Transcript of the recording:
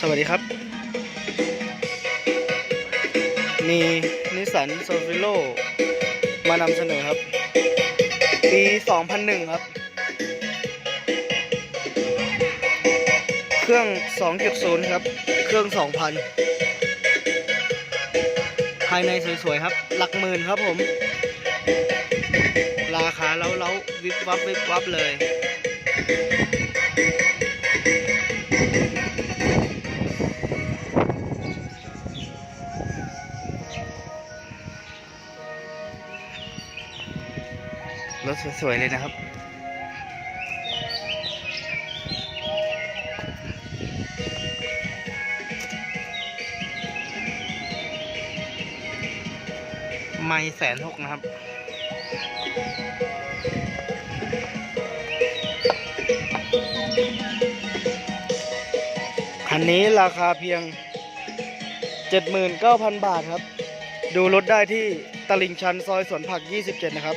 สวัสดีครับ มีนิสสันโซฟิโลมานำเสนอครับ ปี 2001 ครับ เครื่อง 2.0 ครับ เครื่อง 2,000 ภายในสวย ๆ ครับ หลักหมื่นครับผม ราคาเล้าๆวิบวับวิบวับเลย รถสวยๆเลยนะครับ ไม่แสนหกนะครับคันนี้ราคาเพียง 79,000 บาทครับ ดูรถได้ที่ตลิ่งชันซอยสวนผัก 27 นะครับ